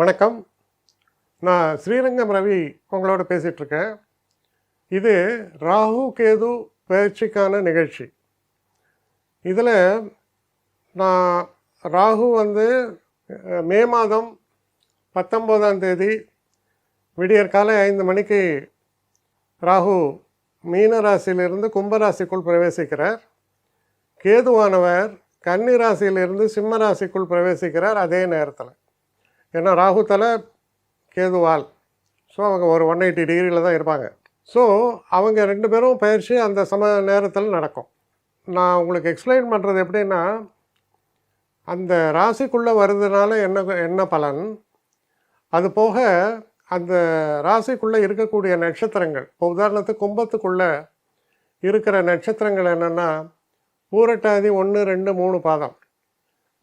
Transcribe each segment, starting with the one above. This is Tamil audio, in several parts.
வணக்கம். நான் ஸ்ரீரங்கம் ரவி உங்களோட பேசிகிட்டு இருக்கேன் இது ராகு கேது பயிற்சிக்கான நிகழ்ச்சி. இதில் நான் ராகு வந்து மே மாதம் பத்தொம்போதாம் தேதி விடியற் காலை ஐந்து மணிக்கு ராகு மீன ராசியிலிருந்து கும்பராசிக்குள் பிரவேசிக்கிறார். கேதுவானவர் கன்னி ராசியிலிருந்து சிம்ம ராசிக்குள் பிரவேசிக்கிறார் அதே நேரத்தில். ஏன்னா ராகு தலை கேதுவால். ஸோ அவங்க ஒரு ஒன் எயிட்டி டிகிரியில் தான் இருப்பாங்க. ஸோ அவங்க ரெண்டு பேரும் பயிற்சி அந்த சம நேரத்தில் நடக்கும். நான் உங்களுக்கு எக்ஸ்பிளைன் பண்ணுறது எப்படின்னா அந்த ராசிக்குள்ளே வருதுனால என்ன என்ன பலன்? அது போக அந்த ராசிக்குள்ளே இருக்கக்கூடிய நட்சத்திரங்கள் இப்போ உதாரணத்துக்கு கும்பத்துக்குள்ளே இருக்கிற நட்சத்திரங்கள் என்னென்னா பூரட்டாதி ஒன்று ரெண்டு மூணு பாதம்.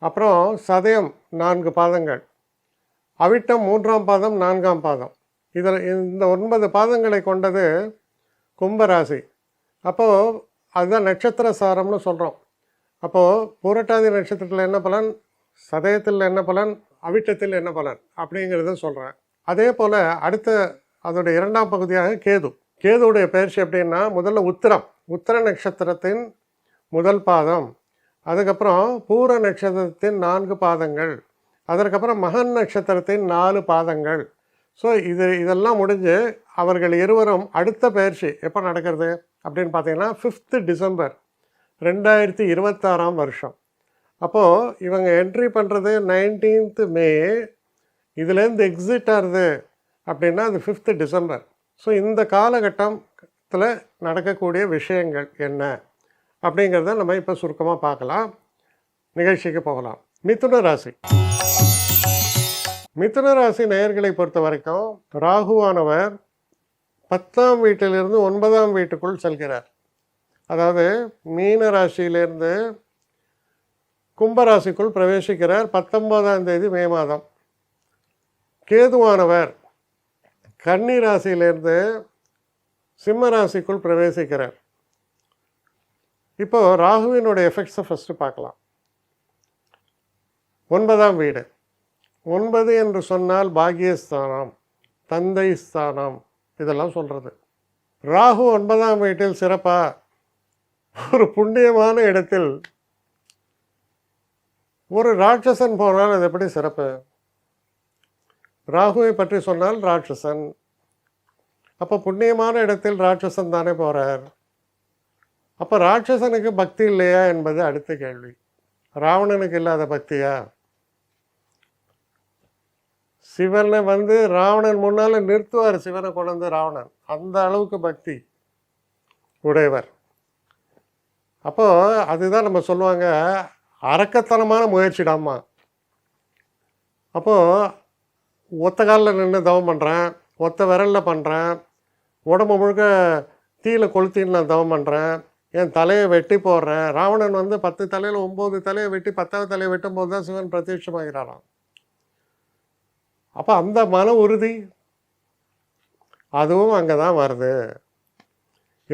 அப்புறம் சதயம் நான்கு பாதங்கள். அவிட்டம் மூன்றாம் பாதம் நான்காம் பாதம். இதில் இந்த ஒன்பது பாதங்களை கொண்டது கும்பராசி. அப்போது அதுதான் நட்சத்திர சாரம்னு சொல்கிறோம் அப்போது பூரட்டாதி நட்சத்திரத்தில் என்ன பலன்? சதயத்தில் என்ன பலன்? அவிட்டத்தில் என்ன பலன்? அப்படிங்கிறத சொல்கிறேன் அதே போல் அடுத்த அதோடைய இரண்டாம் பகுதியாக கேது. கேதுவுடைய பயிற்சி எப்படின்னா முதல்ல உத்திரம். உத்திர நட்சத்திரத்தின் முதல் பாதம். அதுக்கப்புறம் பூர நட்சத்திரத்தின் நான்கு பாதங்கள். அதற்கப்புறம் மகன் நட்சத்திரத்தின் நாலு பாதங்கள். ஸோ இது இதெல்லாம் முடிஞ்சு அவர்கள் இருவரும் அடுத்த பயிற்சி எப்போ நடக்கிறது அப்படின்னு பார்த்தீங்கன்னா ஃபிஃப்த்து டிசம்பர் ரெண்டாயிரத்தி இருபத்தாறாம் வருஷம். அப்போது இவங்க என்ட்ரி பண்ணுறது நைன்டீன்த்து மே இதுலேருந்து எக்ஸிட் ஆகுது அப்படின்னா அது ஃபிஃப்த்து டிசம்பர் ஸோ இந்த காலகட்டத்தில் நடக்கக்கூடிய விஷயங்கள் என்ன அப்படிங்கிறத நம்ம இப்போ சுருக்கமாக பார்க்கலாம். நிகழ்ச்சிக்கு போகலாம். மிதுன ராசி. மிதுன ராசி நேயர்களை பொறுத்த வரைக்கும் ராகுவானவர் பத்தாம் வீட்டிலிருந்து ஒன்பதாம் வீட்டுக்குள் செல்கிறார். அதாவது மீன ராசியிலிருந்து கும்பராசிக்குள் பிரவேசிக்கிறார் பத்தொன்பதாம் தேதி மே மாதம். கேதுவானவர் கன்னி ராசியிலிருந்து சிம்ம ராசிக்குள் பிரவேசிக்கிறார். இப்போ ராகுவினுடைய எஃபெக்ட்ஸை ஃபஸ்ட்டு பார்க்கலாம். ஒன்பதாம் வீடு. ஒன்பது என்று சொன்னால் பாக்கியஸ்தானம் தந்தை ஸ்தானம் இதெல்லாம் சொல்கிறது ராகு ஒன்பதாம் வீட்டில் சிறப்பாக ஒரு புண்ணியமான இடத்தில் ஒரு ராட்சசன் போனால் அது எப்படி சிறப்பு? ராகுவை பற்றி சொன்னால் ராட்சசன். அப்போ புண்ணியமான இடத்தில் ராட்சசன் தானே போகிறார் அப்போ ராட்சசனுக்கு பக்தி இல்லையா என்பது அடுத்த கேள்வி. ராவணனுக்கு இல்லாத பக்தியா? சிவனை வந்து ராவணன் முன்னால் நிறுத்துவார் சிவனை கொண்டு வந்து ராவணன். அந்த அளவுக்கு பக்தி உடையவர். அப்போது அதுதான் நம்ம சொல்லுவாங்க அரக்கத்தனமான முயற்சிடாமா அப்போது ஒத்த காலில் நின்று தவம் பண்ணுறேன் ஒத்த விரலில் பண்ணுறேன் உடம்பு முழுக்க தீயில கொளுத்தின்னு நான் தவம் பண்ணுறேன் என் தலையை வெட்டி போடுறேன். ராவணன் வந்து பத்து தலையில் ஒம்பது தலையை வெட்டி பத்தாவது தலையை வெட்டும் போது தான் சிவன் பிரத்யட்சமாகிறாராம். அப்போ அந்த மன உறுதி அதுவும் அங்கே தான் வருது.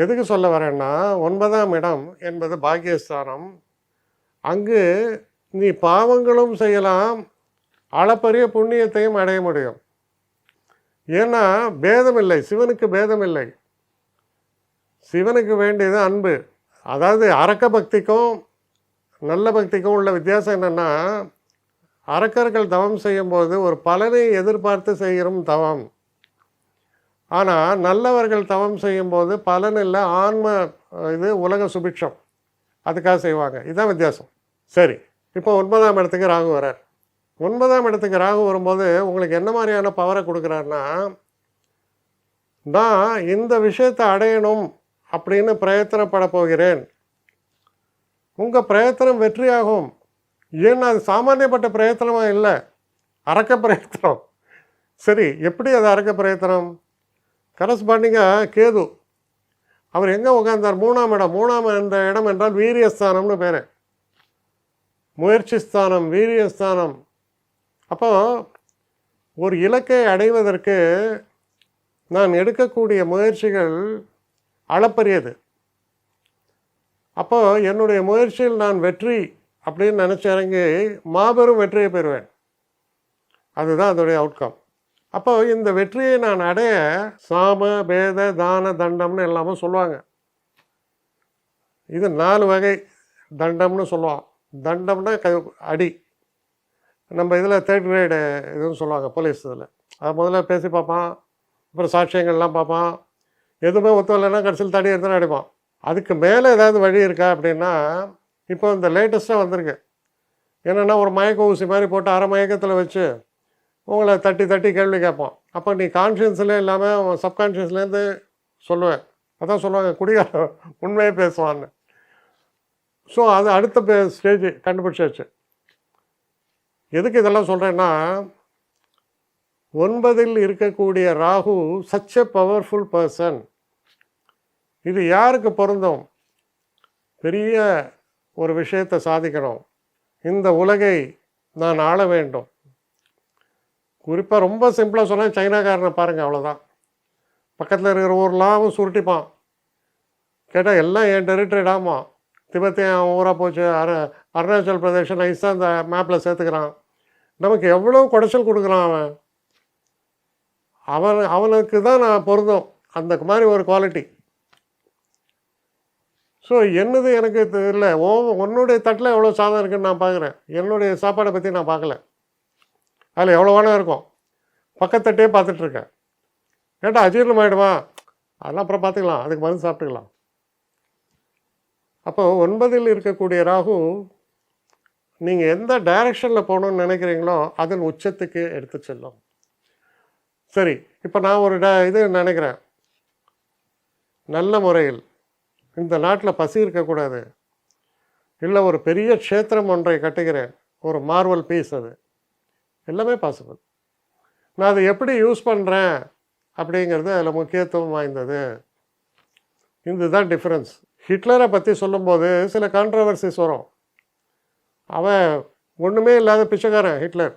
எதுக்கு சொல்ல வரேன்னா ஒன்பதாம் இடம் என்பது பாக்கியஸ்தானம். அங்கு நீ பாவங்களும் செய்யலாம் அளப்பரிய புண்ணியத்தையும் அடைய முடியும். ஏன்னா பேதம் இல்லை சிவனுக்கு பேதம் இல்லை சிவனுக்கு வேண்டியது அன்பு. அதாவது அரக்க பக்திக்கும் நல்ல பக்திக்கும் உள்ள வித்தியாசம் என்னென்னா அரக்கர்கள் தவம் செய்யும்போது ஒரு பலனை எதிர்பார்த்து செய்கிறோம் தவம். ஆனால் நல்லவர்கள் தவம் செய்யும்போது பலன் இல்லை ஆன்ம இது உலக சுபிட்சம் அதுக்காக செய்வாங்க. இதுதான் வித்தியாசம். சரி இப்போ ஒன்பதாம் இடத்துக்கு ராகு வரார் ஒன்பதாம் இடத்துக்கு ராகு வரும்போது உங்களுக்கு என்ன மாதிரியான பவரை கொடுக்குறாருன்னா நான் இந்த விஷயத்தை அடையணும் அப்படின்னு பிரயத்தனப்பட போகிறேன். உங்கள் பிரயத்தனம் வெற்றியாகும் ஏன்னா அது சாமானியப்பட்ட பிரயத்தனமாக இல்லை. அரக்க பிரயத்தனம். சரி எப்படி அது அரக்க பிரயத்தனம்? கரஸ்பாண்டிங்காக கேது. அவர் எங்கே உட்கார்ந்தார் மூணாம் இடம். மூணாம் என்ற இடம் என்றால் வீரியஸ்தானம்னு பேர். முயற்சி ஸ்தானம் வீரியஸ்தானம். அப்போ ஒரு இலக்கை அடைவதற்கு நான் எடுக்கக்கூடிய முயற்சிகள் அளப்பரியது. அப்போ என்னுடைய முயற்சியில் நான் வெற்றி அப்படின்னு நினச்சி இறங்கி மாபெரும் வெற்றியை பெறுவேன். அதுதான் அதோடைய அவுட்கம் அப்போ இந்த வெற்றியை நான் அடைய சாம பேத தான தண்டம்னு எல்லாமே சொல்லுவாங்க. இது நாலு வகை தண்டம்னு சொல்லுவான் தண்டம்னா க அடி. நம்ம இதில் தேர்ட் கிரேடு இதுன்னு சொல்லுவாங்க போலீஸ் இதில். அதை முதல்ல பேசி பார்ப்பான். அப்புறம் சாட்சியங்கள்லாம் பார்ப்பான். எதுவுமே ஒத்துவலைன்னா கடைசியில் தடி எடுத்துன்னு அடிப்பான். அதுக்கு மேலே ஏதாவது வழி இருக்கா அப்படின்னா இப்போ இந்த லேட்டஸ்ட்டாக வந்திருக்கு. என்னென்னா ஒரு மயக்க ஊசி மாதிரி போட்டு அரை மயக்கத்தில் வச்சு உங்களை தட்டி தட்டி கேள்வி கேட்போம் அப்போ நீ கான்ஷியன்ஸ்லேயே இல்லாமல் சப்கான்ஷியஸ்லேருந்து சொல்லுவேன். அதான் சொல்லுவாங்க குடிகார உண்மையே பேசுவான்னு. ஸோ அது அடுத்த ஸ்டேஜ் கண்டுபிடிச்சாச்சு. எதுக்கு இதெல்லாம் சொல்கிறேன்னா ஒன்பதில் இருக்கக்கூடிய Rahu such a powerful person இது யாருக்கு பொருந்தும்? பெரிய ஒரு விஷயத்தை சாதிக்கணும் இந்த உலகை நான் ஆள வேண்டும். குறிப்பாக ரொம்ப சிம்பிளாக சொன்னால் சைனாக்காரனை பாருங்கள் அவ்வளோதான் பக்கத்தில் இருக்கிற ஊர்லாம் சுருட்டிப்பான். கேட்டால் எல்லாம் என் டெரிட்டரிடாமா அவன் ஊராக போச்சு அரு அருணாச்சல் பிரதேசம் நைஸாக அந்த மேப்பில் சேர்த்துக்கிறான். நமக்கு எவ்வளோ குடைச்சல் கொடுக்குறான் அவன்? அவன் அவனுக்கு தான் நான் பொருந்தும். அந்த மாதிரி ஒரு குவாலிட்டி ஸோ என்னது எனக்கு தெரியல. ஓ உன்னுடைய தட்டில் எவ்வளோ சாதம் இருக்குன்னு நான் பார்க்குறேன் என்னுடைய சாப்பாடை பற்றி நான் பார்க்கல அதில் எவ்வளோ வேணா இருக்கும்? பக்கத்தட்டே பார்த்துட்ருக்கேன் கேட்டால் அஜீர்ணம் ஆகிடுமா அதெல்லாம் அப்புறம் பார்த்துக்கலாம். அதுக்கு மருந்து சாப்பிட்டுக்கலாம். அப்போ ஒன்பதில் இருக்கக்கூடிய ராகு நீங்கள் எந்த டைரக்ஷனில் போகணுன்னு நினைக்கிறீங்களோ அதன் உச்சத்துக்கு எடுத்து செல்லும். சரி இப்போ நான் ஒரு ட இது நினைக்கிறேன். நல்ல முறையில் இந்த நாட்டில் பசி இருக்கக்கூடாது. இல்லை ஒரு பெரிய க்ஷேத்திரம் ஒன்றை கட்டுகிறேன். ஒரு மார்வல் பீஸ் அது. எல்லாமே பாசிபிள் நான் அதை எப்படி யூஸ் பண்ணுறேன் அப்படிங்கிறது அதில் முக்கியத்துவம் வாய்ந்தது. இதுதான் டிஃப்ரென்ஸ் ஹிட்லரை பற்றி சொல்லும்போது சில கான்ட்ரவர்சிஸ் வரும். அவன் ஒன்றுமே இல்லாத பிச்சைக்காரன் ஹிட்லர்.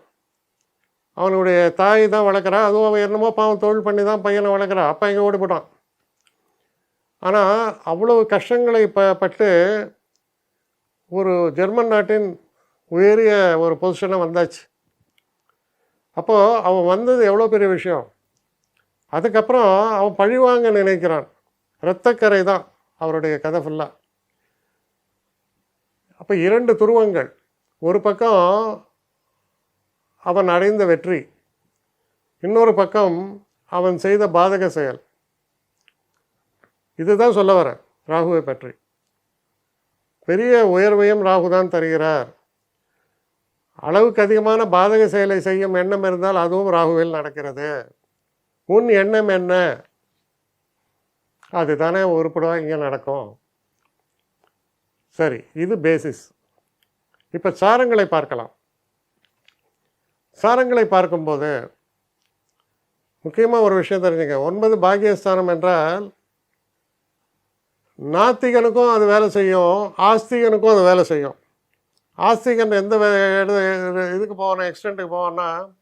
அவனுடைய தாய் தான் வளர்க்குறான் அதுவும் அவன் என்னமோ பாவம் தொழில் பண்ணி தான் பையனை வளர்க்குறான் அப்போ இங்கே ஓடி போட்டான் ஆனால் அவ்வளவு கஷ்டங்களை ப பட்டு ஒரு ஜெர்மன் நாட்டின் உயரிய ஒரு பொசிஷனை வந்தாச்சு. அப்போது அவன் வந்தது எவ்வளோ பெரிய விஷயம்? அதுக்கப்புறம் அவன் பழிவாங்க நினைக்கிறான். இரத்தக்கரை தான் அவருடைய கதை ஃபுல்லாக அப்போ இரண்டு துருவங்கள். ஒரு பக்கம் அவன் அடைந்த வெற்றி. இன்னொரு பக்கம் அவன் செய்த பாதக செயல். இதுதான் சொல்ல வரேன் ராகுவை பற்றி. பெரிய உயர்வையும் ராகு தான் தருகிறார். அளவுக்கு அதிகமான பாதக செயலை செய்யும் எண்ணம் இருந்தால் அதுவும் ராகுவில் நடக்கிறது. உன் எண்ணம் என்ன? அதுதானே உருப்படாக இங்கே நடக்கும். சரி இது பேசிஸ் இப்போ சாரங்களை பார்க்கலாம். சாரங்களை பார்க்கும்போது முக்கியமாக ஒரு விஷயம் தெரிஞ்சுங்க. ஒன்பது பாக்கியஸ்தானம் என்றால் நாத்திகனுக்கும் அது வேலை செய்யும் ஆஸ்திகனுக்கும் அது வேலை செய்யும். ஆஸ்திகன் எந்த வே- எடு- இதுக்கு போவானா எக்ஸ்டெண்ட்டுக்கு போவான்னா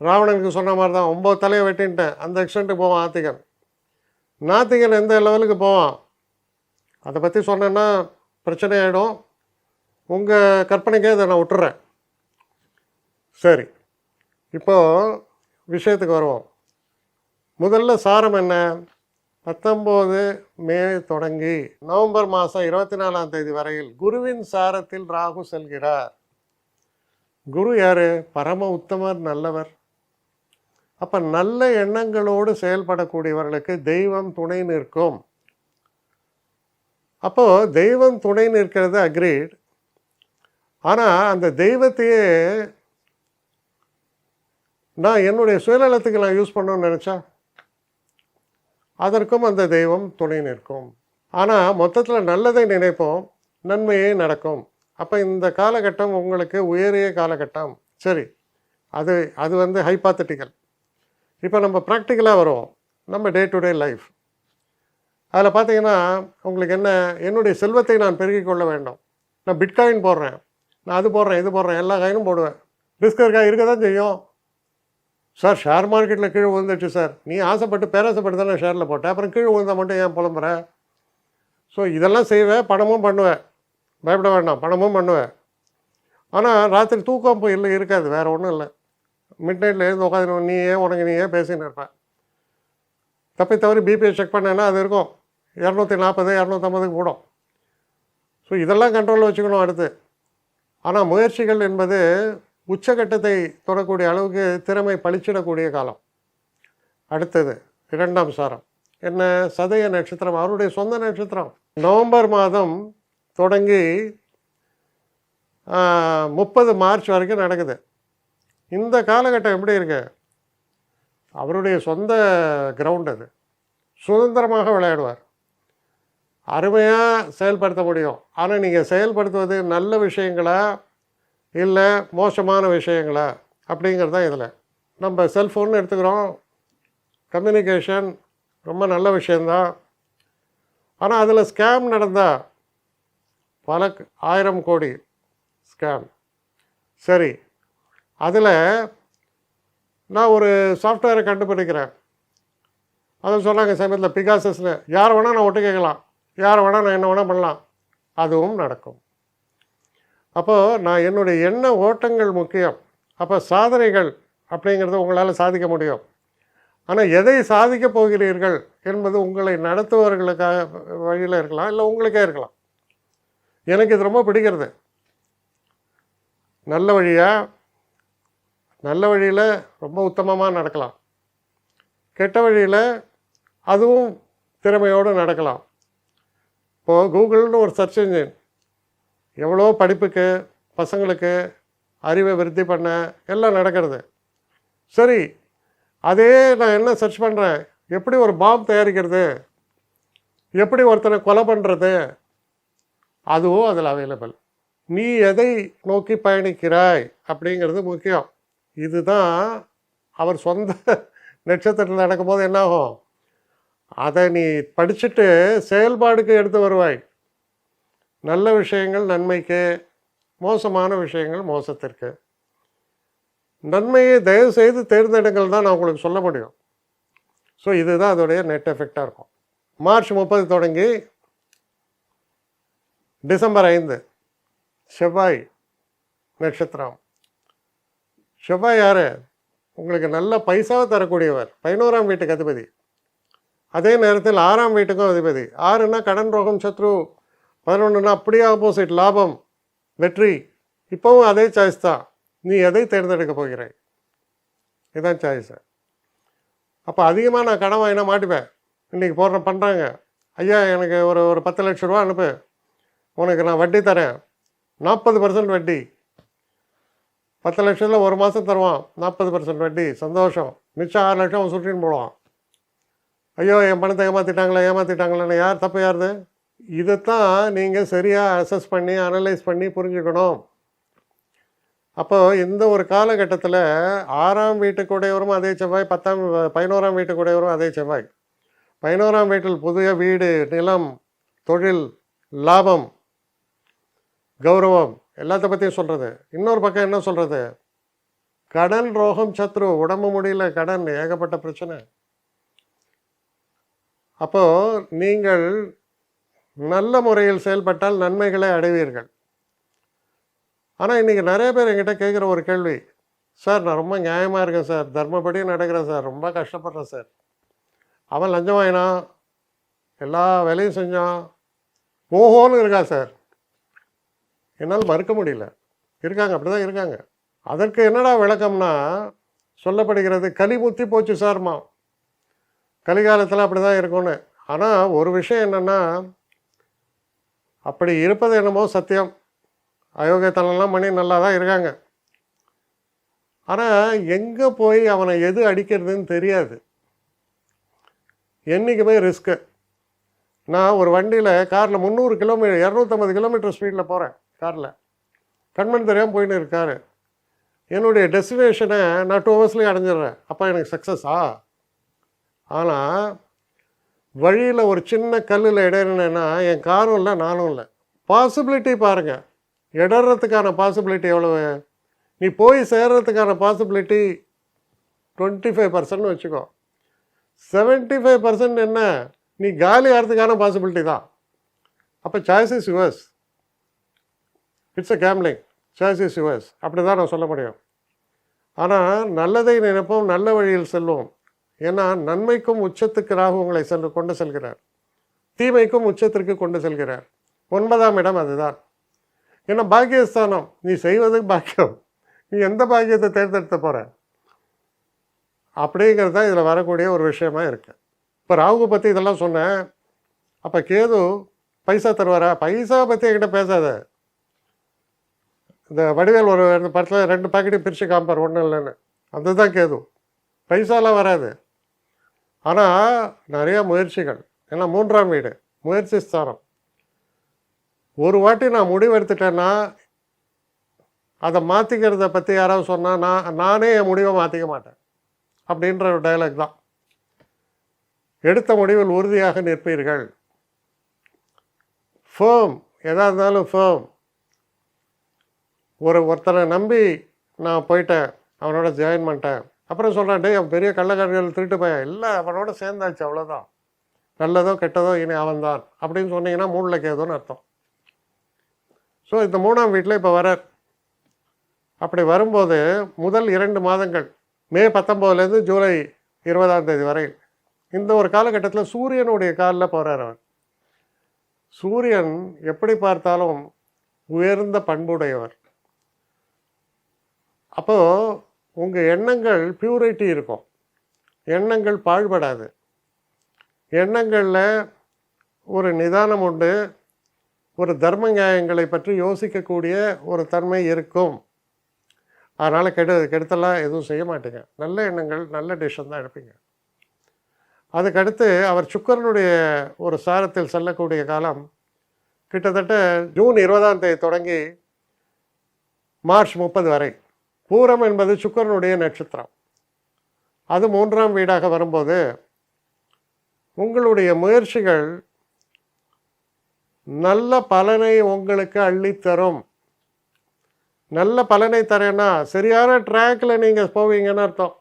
ராவணனுக்கு சொன்ன மாதிரி தான் ஒம்பது தலையை வெட்டின்ட்டேன் அந்த எக்ஸ்டெண்ட்டுக்கு போவான் ஆத்திகன். நாத்திகன் எந்த லெவலுக்கு போவான்? அதை பற்றி சொன்னேன்னா பிரச்சனை ஆகிடும் உங்கள் கற்பனைக்கே அதை நான் விட்டுறேன். சரி. இப்போது விஷயத்துக்கு வருவோம். முதல்ல சாரம் என்ன? பத்தொம்போது மே தொடங்கி நவம்பர் மாதம் இருபத்தி நாலாம் தேதி வரையில் குருவின் சாரத்தில் ராகு செல்கிறார். குரு யார்? பரம உத்தமர் நல்லவர். அப்போ நல்ல எண்ணங்களோடு செயல்படக்கூடியவர்களுக்கு தெய்வம் துணை நிற்கும். அப்போது தெய்வம் துணை நிற்கிறது அக்ரீட் ஆனால் அந்த தெய்வத்தையே நான் என்னுடைய சுயநலத்துக்கு நான் யூஸ் பண்ணணும்னு நினச்சா? அதற்கும் அந்த தெய்வம் துணை நிற்கும். ஆனால் மொத்தத்தில் நல்லதை நினைப்போம் நன்மையே நடக்கும். அப்போ இந்த காலகட்டம் உங்களுக்கு உயரிய காலகட்டம். சரி அது அது வந்து ஹைப்பாத்தட்டிக்கல் இப்போ நம்ம ப்ராக்டிக்கலாக வருவோம். நம்ம டே டு டே லைஃப் அதில் பார்த்தீங்கன்னா உங்களுக்கு என்ன என்னுடைய செல்வத்தை நான் பெருக்கிக் கொள்ள வேண்டும். நான் பிட்காயின் போடுறேன். நான் அது போடுறேன் இது போடுறேன் எல்லா காயினும் போடுவேன். ரிஸ்க் இருக்கா இருக்க தான் செய்யும். சார் ஷேர் மார்க்கெட்டில் கீழே விழுந்துச்சு சார். நீ ஆசைப்பட்டு பேராசைப்பட்டு தானே ஷேரில் போட்டேன் அப்புறம் கீழே விழுந்தா மட்டும் ஏன் புலம்புற? ஸோ இதெல்லாம் செய்வேன் பணமும் பண்ணுவேன். பயப்பட வேண்டாம் பணமும் பண்ணுவேன். ஆனால் ராத்திரி தூக்கம் போய் இல்லை இருக்காது வேறு ஒன்றும் இல்லை. மிட் நைட்டில் எழுந்து உட்காந்து ஏன் உனக்கு நீயே பேசின்னு இருப்பேன் தப்பி தவறி பிபியை செக் பண்ணேன்னா அது இருக்கும். இரநூத்தி நாற்பது இரநூத்தம்பதுக்கு கூடும். ஸோ இதெல்லாம் கண்ட்ரோலில் வச்சுக்கணும் அடுத்து. ஆனால் முயற்சிகள் என்பது உச்சகட்டத்தை தொடக்கூடிய அளவுக்கு திறமை பளிச்சிடக்கூடிய காலம். அடுத்தது இரண்டாம் சாரம். என்ன? சதய நட்சத்திரம் அவருடைய சொந்த நட்சத்திரம். நவம்பர் மாதம் தொடங்கி முப்பது மார்ச் வரைக்கும் நடக்குது. இந்த காலகட்டம் எப்படி இருக்கு? அவருடைய சொந்த கிரவுண்ட் அது. சுதந்திரமாக விளையாடுவார். அருமையாக செயல்படுத்த முடியும். ஆனால் நீங்கள் செயல்படுத்துவது நல்ல விஷயங்களாக இல்லை மோசமான விஷயங்களா? அப்படிங்கிறது தான் இதில். நம்ம செல்ஃபோன் எடுத்துக்கிறோம். கம்யூனிகேஷன் ரொம்ப நல்ல விஷயந்தான். ஆனால் அதில் ஸ்கேம் நடந்தால் பல ஆயிரம் கோடி ஸ்கேம் சரி அதில் நான் ஒரு சாஃப்ட்வேரை கண்டுபிடிக்கிறேன். அதை சொன்னாங்க சமயத்தில் பிகாசஸ்னு யார் வேணால் நான் ஒட்டு கேட்கலாம் யார் வேணால் நான் என்ன வேணால் பண்ணலாம். அதுவும் நடக்கும். அப்போது நான் என்னுடைய எண்ண ஓட்டங்கள் முக்கியம். அப்போ சாதனைகள் அப்படிங்கிறது உங்களால் சாதிக்க முடியும். ஆனால் எதை சாதிக்கப் போகிறீர்கள் என்பது உங்களை நடத்துபவர்களுக்காக வழியில் இருக்கலாம் இல்லை உங்களுக்கே இருக்கலாம். எனக்கு இது ரொம்ப பிடிக்கிறது. நல்ல வழியாக நல்ல வழியில் ரொம்ப உத்தமமாக நடக்கலாம். கெட்ட வழியில் அதுவும் திறமையோடு நடக்கலாம். இப்போது கூகுள்னு ஒரு சர்ச் இன்ஜின் எவ்வளோ படிப்புக்கு பசங்களுக்கு அறிவை விருத்தி பண்ண எல்லாம் நடக்கிறது. சரி அதே நான் என்ன சர்ச் பண்ணுறேன் எப்படி ஒரு பாம் தயாரிக்கிறது? எப்படி ஒருத்தனை கொலை பண்ணுறது அதுவும் அதில் அவைலபிள் நீ எதை நோக்கி பயணிக்கிறாய் அப்படிங்கிறது முக்கியம். இதுதான் அவர் சொந்த நட்சத்திரத்தில் நடக்கும்போது என்னாகும்? அதை நீ படிச்சுட்டு செயல்பாடுக்கு எடுத்து வருவாய். நல்ல விஷயங்கள் நன்மைக்கு மோசமான விஷயங்கள் மோசத்திற்கு. நன்மையை தயவு செய்து தேர்ந்தெடுங்கள் தான் நான் உங்களுக்கு சொல்ல முடியும். ஸோ இதுதான் அதோடைய நெட் எஃபெக்டாக இருக்கும். மார்ச் முப்பது தொடங்கி டிசம்பர் ஐந்து செவ்வாய் நட்சத்திரம். செவ்வாய் யார்? உங்களுக்கு நல்ல பைசாவை தரக்கூடியவர் பதினோராம் வீட்டுக்கு அதிபதி. அதே நேரத்தில் ஆறாம் வீட்டுக்கும் அதிபதி. ஆறுனா கடன் ரோகம் சத்ரு. பதினொன்றுனா அப்படியே ஆப்போசிட் லாபம் வெற்றி. இப்போவும் அதே சாய்ஸ் தான். நீ எதை தேர்ந்தெடுக்க போகிறாய் இதுதான் சாய்ஸு அப்போ அதிகமாக நான் கடன் வாங்கினா மாட்டுவேன் இன்றைக்கி போடுற பண்ணுறாங்க ஐயா எனக்கு ஒரு ஒரு பத்து லட்ச ரூபா அனுப்பு. உனக்கு நான் வட்டி தரேன். நாற்பது பர்சன்ட் வட்டி. பத்து லட்சத்தில் ஒரு மாதம் தருவான். நாற்பது பர்சன்ட் வட்டி. சந்தோஷம். மிச்சம் ஆறு லட்சம் அவன் சுற்றின்னு போடுவான். ஐயோ என் பணத்தை ஏமாற்றிட்டாங்களே ஏமாற்றிட்டாங்களேன்னு யார் தப்பு யாருது? இதைத்தான் நீங்கள் சரியாக அசஸ் பண்ணி அனலைஸ் பண்ணி புரிஞ்சுக்கணும். அப்போது இந்த ஒரு காலகட்டத்தில் ஆறாம் வீட்டுக்குடையவரும் அதே செவ்வாய் பத்தாம் பதினோராம் வீட்டுக்குடையவரும் அதே செவ்வாய். பதினோராம் வீட்டில் புதிய வீடு நிலம் தொழில் லாபம் கௌரவம் எல்லாத்த பற்றியும் சொல்கிறது இன்னொரு பக்கம் என்ன சொல்கிறது கடன் ரோகம் சத்ரு உடம்பு முடியல கடன் ஏகப்பட்ட பிரச்சனை. அப்போது நீங்கள் நல்ல முறையில் செயல்பட்டால் நன்மைகளை அடைவீர்கள். ஆனால் இன்றைக்கி நிறைய பேர் என்கிட்ட கேட்குற ஒரு கேள்வி சார் நான் ரொம்ப நியாயமாக இருக்கேன் சார். தர்மப்படி நடக்கிறேன் சார். ரொம்ப கஷ்டப்படுறேன் சார். அவன் லஞ்சம் வாங்கினான் எல்லா வேலையும் செஞ்சான். ஓஹோன்னு இருக்கா சார்? என்னால் மறுக்க முடியல. இருக்காங்க அப்படி தான் இருக்காங்க. அதற்கு என்னடா விளக்கம்னா சொல்லப்படுகிறது களி முத்தி போச்சு சார்மா. கலிகாலத்தில் அப்படி தான் இருக்கும்னு. ஆனால் ஒரு விஷயம் என்னென்னா அப்படி இருப்பது என்னமோ சத்தியம். அயோக்கியத்தனம்லாம் பண்ணி நல்லா தான் இருக்காங்க. ஆனால் எங்கே போய் அவனை எது அடிக்கிறதுன்னு தெரியாது. என்றைக்குமே ரிஸ்க்கு நான் ஒரு வண்டியில் காரில் முந்நூறு கிலோமீட்டர் இரநூத்தம்பது கிலோமீட்டர் ஸ்பீடில் போகிறேன் காரில். கண்மணி தெரியாமல் போயின்னு இருக்கார். என்னுடைய டெஸ்டினேஷனை நான் டூ ஹவர்ஸ்லேயே அடைஞ்சிடுறேன். அப்போ எனக்கு சக்ஸஸா ஆனால் வழியில் ஒரு சின்ன கல்லில் இடையினா என் காரும் இல்லை நானும் இல்லை. பாசிபிலிட்டி பாருங்கள் இடறதுக்கான பாசிபிலிட்டி எவ்வளவு? நீ போய் சேர்றதுக்கான பாசிபிலிட்டி டுவெண்ட்டி ஃபைவ் பர்சன்ட் வச்சுக்கோ. செவன்ட்டி ஃபைவ் பர்சன்ட் என்ன? நீ காலி ஆகிறதுக்கான பாசிபிலிட்டி தான். அப்போ choice is yours it's a gambling choice is yours அப்படி தான் நான் சொல்ல முடியும். ஆனால் நல்லதை நினைப்போம் நல்ல வழியில் செல்வோம். ஏன்னா நன்மைக்கும் உச்சத்துக்கு ராகு உங்களை சென்று கொண்டு செல்கிறார். தீமைக்கும் உச்சத்திற்கு கொண்டு செல்கிறார். ஒன்பதாம் இடம் அதுதான். ஏன்னா பாக்கியஸ்தானம் நீ செய்வது பாக்கியம். நீ எந்த பாக்கியத்தை தேர்ந்தெடுத்த போகிற அப்படிங்கிறது தான் இதில் வரக்கூடிய ஒரு விஷயமா இருக்குது இப்போ ராகு பற்றி இதெல்லாம் சொன்னேன். அப்போ கேது பைசா தருவாரா? பைசா பற்றி என்கிட்ட பேசாத. இந்த வடிவேல் ஒரு படத்தில் ரெண்டு பாக்கெட்டையும் பிரித்து காமிப்பார் ஒன்றும் இல்லைன்னு. அதுதான் கேது. பைசாலாம் வராது. ஆனால் நிறைய முயற்சிகள். ஏன்னா மூன்றாம் வீடு முயற்சி ஸ்தானம் ஒரு வாட்டி நான் முடிவெடுத்துட்டேன்னா அதை மாற்றிக்கிறத பற்றி யாராவது சொன்னால் நான் நானே என் முடிவை மாற்றிக்க மாட்டேன். அப்படின்ற ஒரு டயலாக் தான். எடுத்த முடிவில் உறுதியாக நிற்பீர்கள். ஃபேம் எதாக இருந்தாலும் ஃபேம் ஒரு ஒருத்தரை நம்பி நான் போயிட்டேன் அவனோட ஜாயின் பண்ணிட்டேன். அப்புறம் சொல்கிறான் டே அவன் பெரிய கள்ளக்காரர்கள் திருட்டு பையன். இல்லை அவனோட சேர்ந்தாச்சு அவ்வளோதான் நல்லதோ கெட்டதோ இனி அவன்தான். அப்படின்னு சொன்னீங்கன்னா மூணில் கேதோன்னு அர்த்தம். ஸோ இந்த மூணாம் வீட்டில் இப்போ வரார் அப்படி வரும்போது முதல் இரண்டு மாதங்கள் மே பத்தொம்போதுலேருந்து ஜூலை இருபதாம் தேதி வரை இந்த ஒரு காலகட்டத்தில் சூரியனுடைய காலில் போகிறார் அவர். சூரியன் எப்படி பார்த்தாலும் உயர்ந்த பண்புடையவர். அப்போது உங்கள் எண்ணங்கள் பியூரிட்டி இருக்கும். எண்ணங்கள் பாழ்படாது. எண்ணங்களில் ஒரு நிதானம் உண்டு. ஒரு தர்ம நியாயங்களை பற்றி யோசிக்கக்கூடிய ஒரு தன்மை இருக்கும். அதனால் கெடு கெடுத்தலாம் எதுவும் செய்ய மாட்டீங்க. நல்ல எண்ணங்கள் நல்ல டிஷன் தான் எடுப்பீங்க. அதுக்கடுத்து அவர் சுக்கரனுடைய ஒரு சாரத்தில் செல்லக்கூடிய காலம் கிட்டத்தட்ட ஜூன் இருபதாம் தேதி தொடங்கி மார்ச் முப்பது வரை. பூரம் என்பது சுக்கரனுடைய நட்சத்திரம். அது மூன்றாம் வீடாக வரும்போது உங்களுடைய முயற்சிகள் நல்ல பலனை உங்களுக்கு அள்ளித்தரும். நல்ல பலனை தரேன்னா சரியான ட்ராக்கில் நீங்கள் போவீங்கன்னு அர்த்தம்.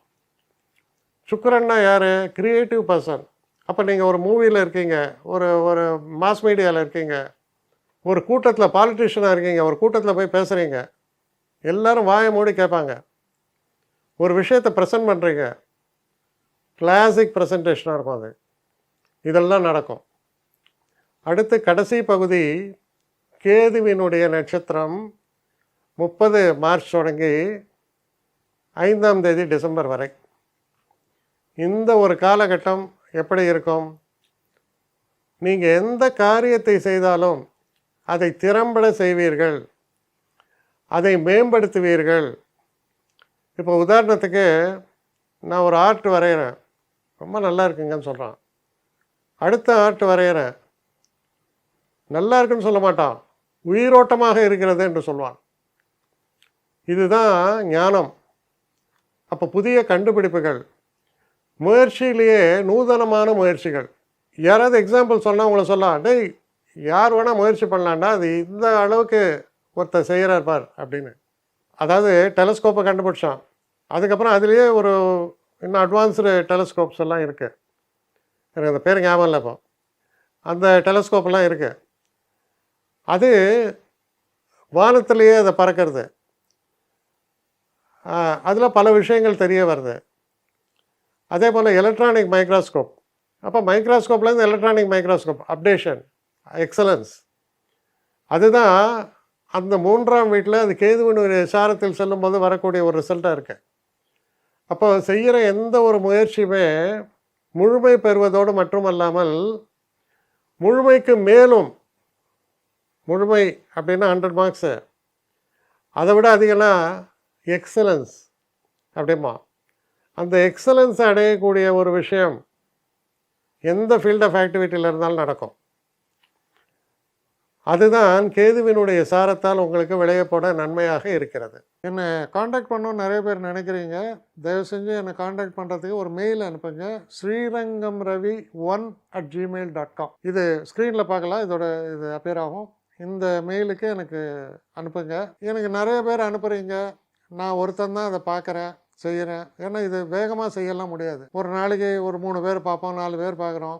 சுக்கரன்னா யார்? க்ரியேட்டிவ் பர்சன் அப்போ நீங்கள் ஒரு மூவியில் இருக்கீங்க ஒரு ஒரு மாஸ் மீடியாவில் இருக்கீங்க ஒரு கூட்டத்தில் பாலிட்டிஷியனாக இருக்கீங்க ஒரு கூட்டத்தில் போய் பேசுகிறீங்க எல்லாரும் வாயை மூடி கேட்பாங்க. ஒரு விஷயத்தை ப்ரெசென்ட் பண்ணுறீங்க கிளாசிக் ப்ரெசன்டேஷனாக இருக்கும் அது. இதெல்லாம் நடக்கும். அடுத்து கடைசி பகுதி கேதுவினுடைய நட்சத்திரம் முப்பது மார்ச் தொடங்கி ஐந்தாம் தேதி டிசம்பர் வரை. இந்த ஒரு காலகட்டம் எப்படி இருக்கும்? நீங்கள் எந்த காரியத்தை செய்தாலும் அதை திறம்பட செய்வீர்கள். அதை மேம்படுத்துவீர்கள். இப்போ உதாரணத்துக்கு நான் ஒரு ஆர்ட் வரைகிறேன் ரொம்ப நல்லா இருக்குங்கன்னு சொல்கிறான் அடுத்த ஆர்ட் வரைகிறேன் நல்லா இருக்குன்னு சொல்ல மாட்டான். உயிரோட்டமாக இருக்கிறது என்று சொல்வான். இதுதான் ஞானம். அப்போ புதிய கண்டுபிடிப்புகள். முயற்சியிலேயே நூதனமான முயற்சிகள். யாராவது எக்ஸாம்பிள் சொன்னால் உங்களை சொல்லலாம். டேய் யார் வேணால் முயற்சி பண்ணலான்டா அது இந்த அளவுக்கு ஒருத்தர் செய்கிறார் பார் அப்படின்னு. அதாவது டெலஸ்கோப்பை கண்டுபிடிச்சான். அதுக்கப்புறம் அதுலேயே ஒரு இன்னும் அட்வான்ஸ்டு டெலஸ்கோப்ஸ் எல்லாம் இருக்குது எனக்கு அந்த பேர் ஞாபகம் இல்லை இப்போ. அந்த டெலஸ்கோப்லாம் இருக்குது அது வானத்திலேயே அதை பறக்கிறது. அதில் பல விஷயங்கள் தெரிய வருது. அதே போல் எலக்ட்ரானிக் மைக்ரோஸ்கோப் அப்போ மைக்ரோஸ்கோப்லேருந்து எலக்ட்ரானிக் மைக்ரோஸ்கோப் அப்டேஷன் எக்ஸலன்ஸ் அதுதான் அந்த மூன்றாம் வீட்டில் அது கேதுவனுடைய சாரத்தில் செல்லும்போது வரக்கூடிய ஒரு ரிசல்ட்டாக இருக்குது அப்போ செய்கிற எந்த ஒரு முயற்சியுமே முழுமை பெறுவதோடு மட்டுமல்லாமல் முழுமைக்கு மேலும் முழுமை அப்படின்னா ஹண்ட்ரட் மார்க்ஸு அதை விட அதிகம்னா எக்ஸலன்ஸ் அப்படிமா அந்த எக்ஸலன்ஸை அடையக்கூடிய ஒரு விஷயம் எந்த ஃபீல்ட் ஆஃப் ஆக்டிவிட்டியில் இருந்தாலும் நடக்கும். அதுதான் கேதுவினுடைய சாரத்தால் உங்களுக்கு விளையப்போட நன்மையாக இருக்கிறது. என்னை காண்டாக்ட் பண்ணணும்னு நிறைய பேர் நினைக்கிறீங்க. தயவு செஞ்சு என்னை காண்டாக்ட் பண்ணுறதுக்கு ஒரு மெயில் அனுப்புங்க. Srirangam Ravi one at Gmail dot com இது ஸ்க்ரீனில் பார்க்கலாம். இதோட இது அப்பியர் ஆகும். இந்த மெயிலுக்கு எனக்கு அனுப்புங்க. எனக்கு நிறைய பேர் அனுப்புகிறீங்க நான் ஒருத்தன் தான் அதை பார்க்குறேன் செய்கிறேன் ஏன்னா இது வேகமாக செய்யலாம் முடியாது. ஒரு நாளைக்கு ஒரு மூணு பேர் பார்ப்போம் நாலு பேர் பார்க்குறோம்.